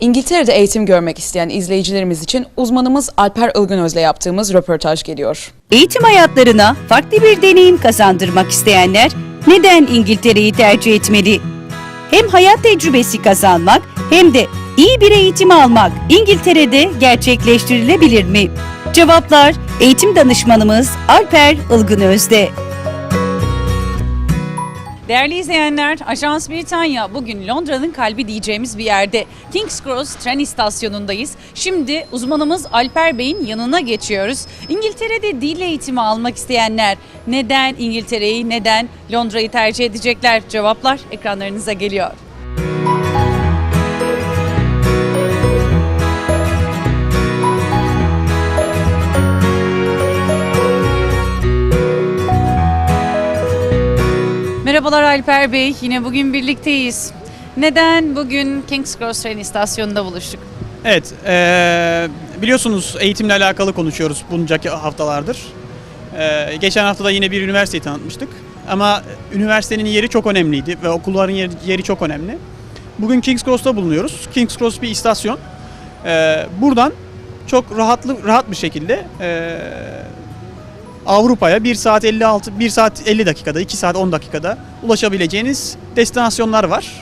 İngiltere'de eğitim görmek isteyen izleyicilerimiz için uzmanımız Alper Ilgınöz'le yaptığımız röportaj geliyor. Eğitim hayatlarına farklı bir deneyim kazandırmak isteyenler neden İngiltere'yi tercih etmeli? Hem hayat tecrübesi kazanmak hem de iyi bir eğitim almak İngiltere'de gerçekleştirilebilir mi? Cevaplar eğitim danışmanımız Alper Ilgınöz'de. Değerli izleyenler, Ajans Britanya bugün Londra'nın kalbi diyeceğimiz bir yerde. King's Cross tren istasyonundayız. Şimdi uzmanımız Alper Bey'in yanına geçiyoruz. İngiltere'de dil eğitimi almak isteyenler neden İngiltere'yi, neden Londra'yı tercih edecekler? Cevaplar ekranlarınıza geliyor. Merhabalar Alper Bey, yine bugün birlikteyiz. Neden bugün King's Cross tren istasyonunda buluştuk? Evet, eee, biliyorsunuz eğitimle alakalı konuşuyoruz bunca haftalardır. Eee, geçen hafta da yine bir üniversiteyi tanıtmıştık. Ama üniversitenin yeri çok önemliydi ve okulların yeri, yeri çok önemli. Bugün King's Cross'ta bulunuyoruz. King's Cross bir istasyon. Eee, buradan çok rahatlı rahat bir şekilde eee, Avrupa'ya 1 saat 56 1 saat 50 dakikada, 2 saat 10 dakikada ulaşabileceğiniz destinasyonlar var.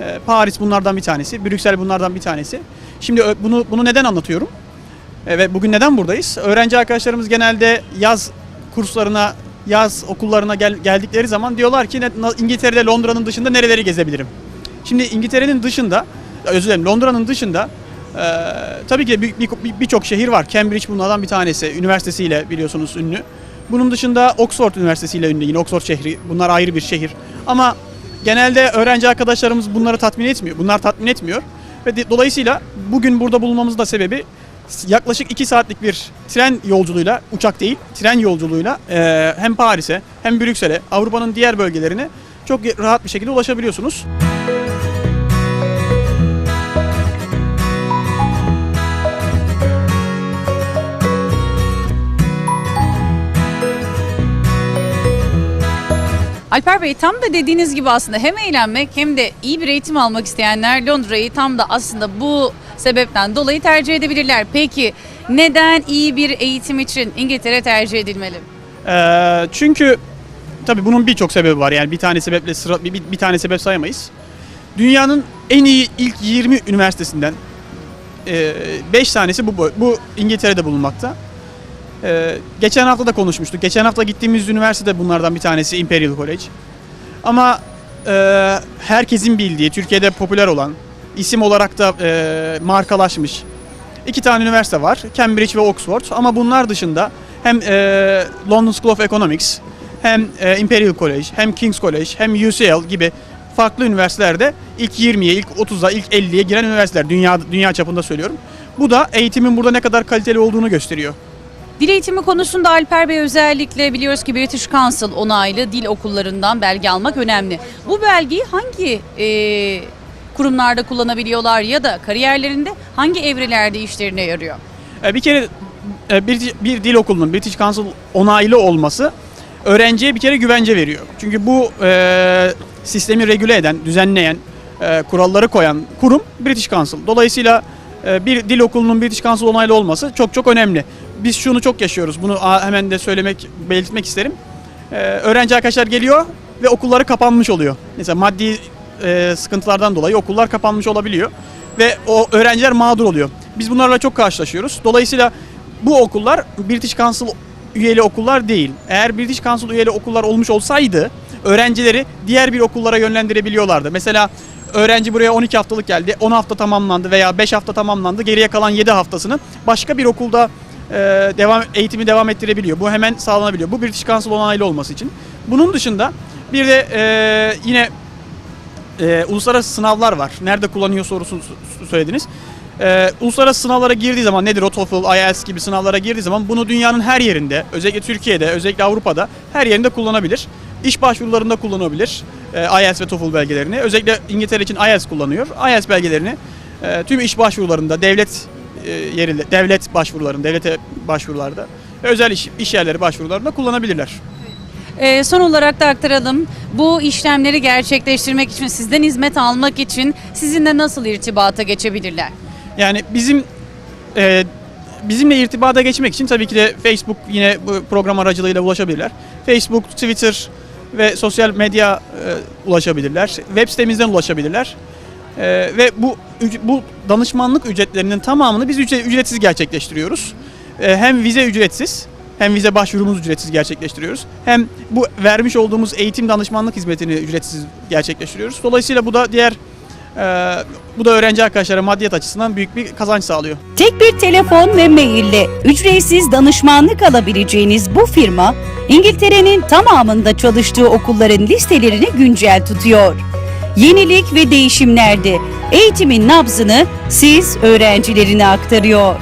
Ee, Paris bunlardan bir tanesi, Brüksel bunlardan bir tanesi. Şimdi bunu bunu neden anlatıyorum? Ee, Ve bugün neden buradayız? Öğrenci arkadaşlarımız genelde yaz kurslarına, yaz okullarına gel- geldikleri zaman diyorlar ki "Ne- na- İngiltere'de Londra'nın dışında nereleri gezebilirim? Şimdi İngiltere'nin dışında, özür dilerim Londra'nın dışında e, tabii ki de bir- bir- birçok şehir var. Cambridge bunlardan bir tanesi. Üniversitesiyle biliyorsunuz ünlü. Bunun dışında Oxford Üniversitesi'yle ünlü yine Oxford şehri. Bunlar ayrı bir şehir. Ama genelde öğrenci arkadaşlarımız bunları tatmin etmiyor. Bunlar tatmin etmiyor. Ve dolayısıyla bugün burada bulunmamız da sebebi yaklaşık 2 saatlik bir tren yolculuğuyla, uçak değil, tren yolculuğuyla e, hem Paris'e hem Brüksel'e, Avrupa'nın diğer bölgelerine çok rahat bir şekilde ulaşabiliyorsunuz. Alper Bey tam da dediğiniz gibi aslında hem eğlenmek hem de iyi bir eğitim almak isteyenler Londra'yı tam da aslında bu sebepten dolayı tercih edebilirler. Peki neden iyi bir eğitim için İngiltere tercih edilmeli? Ee, çünkü tabii bunun birçok sebebi var. Yani bir tane sebeple sıra bir, bir, tane sebep sayamayız. Dünyanın en iyi ilk 20 üniversitesinden 5 tanesi bu bu İngiltere'de bulunmakta. Ee, geçen hafta da konuşmuştuk. Geçen hafta gittiğimiz üniversite de bunlardan bir tanesi Imperial College. Ama e, herkesin bildiği, Türkiye'de popüler olan, isim olarak da e, markalaşmış iki tane üniversite var. Cambridge ve Oxford. Ama bunlar dışında hem e, London School of Economics, hem e, Imperial College, hem King's College, hem UCL gibi farklı üniversitelerde ilk 20'ye, ilk 30'a, ilk 50'ye giren üniversiteler. Dünya dünya çapında söylüyorum. Bu da eğitimin burada ne kadar kaliteli olduğunu gösteriyor. Dil eğitimi konusunda Alper Bey özellikle biliyoruz ki British Council onaylı dil okullarından belge almak önemli. Bu belgeyi hangi e, kurumlarda kullanabiliyorlar ya da kariyerlerinde hangi evrelerde işlerine yarıyor? E, Bir kere e, bir, bir dil okulunun British Council onaylı olması öğrenciye bir kere güvence veriyor. Çünkü bu e, sistemi regüle eden, düzenleyen, e, kuralları koyan kurum British Council. Dolayısıyla e, bir dil okulunun British Council onaylı olması çok çok önemli. Biz şunu çok yaşıyoruz. Bunu hemen de söylemek, belirtmek isterim. E, öğrenci arkadaşlar geliyor ve okulları kapanmış oluyor. Mesela maddi e, sıkıntılardan dolayı okullar kapanmış olabiliyor ve o öğrenciler mağdur oluyor. Biz bunlarla çok karşılaşıyoruz. Dolayısıyla bu okullar British Council üyeli okullar değil. Eğer British Council üyeli okullar olmuş olsaydı öğrencileri diğer bir okullara yönlendirebiliyorlardı. Mesela öğrenci buraya 12 haftalık geldi. 10 hafta tamamlandı veya 5 hafta tamamlandı. Geriye kalan 7 haftasını başka bir okulda e, devam eğitimi devam ettirebiliyor. Bu hemen sağlanabiliyor. Bu British Council onaylı olması için. Bunun dışında bir de e, yine e, uluslararası sınavlar var. Nerede kullanıyor sorusunu söylediniz. E, uluslararası sınavlara girdiği zaman nedir o TOEFL, IELTS gibi sınavlara girdiği zaman bunu dünyanın her yerinde, özellikle Türkiye'de, özellikle Avrupa'da her yerinde kullanabilir. İş başvurularında kullanabilir e, IELTS ve TOEFL belgelerini. Özellikle İngiltere için IELTS kullanıyor. IELTS belgelerini e, tüm iş başvurularında, devlet yerinde, devlet başvurularında, devlete başvurularda özel iş, iş yerleri başvurularında kullanabilirler. E, son olarak da aktaralım. Bu işlemleri gerçekleştirmek için, sizden hizmet almak için sizinle nasıl irtibata geçebilirler? Yani bizim e, bizimle irtibata geçmek için tabii ki de Facebook yine bu program aracılığıyla ulaşabilirler. Facebook, Twitter ve sosyal medya e, ulaşabilirler. Web sitemizden ulaşabilirler. E, ve bu bu danışmanlık ücretlerinin tamamını biz ücre- ücretsiz gerçekleştiriyoruz. E, hem vize ücretsiz hem vize başvurumuz ücretsiz gerçekleştiriyoruz. Hem bu vermiş olduğumuz eğitim danışmanlık hizmetini ücretsiz gerçekleştiriyoruz. Dolayısıyla bu da diğer e, bu da öğrenci arkadaşlara maddiyat açısından büyük bir kazanç sağlıyor. Tek bir telefon ve maille ücretsiz danışmanlık alabileceğiniz bu firma, İngiltere'nin tamamında çalıştığı okulların listelerini güncel tutuyor. Yenilik ve değişimlerde eğitimin nabzını siz öğrencilerine aktarıyor.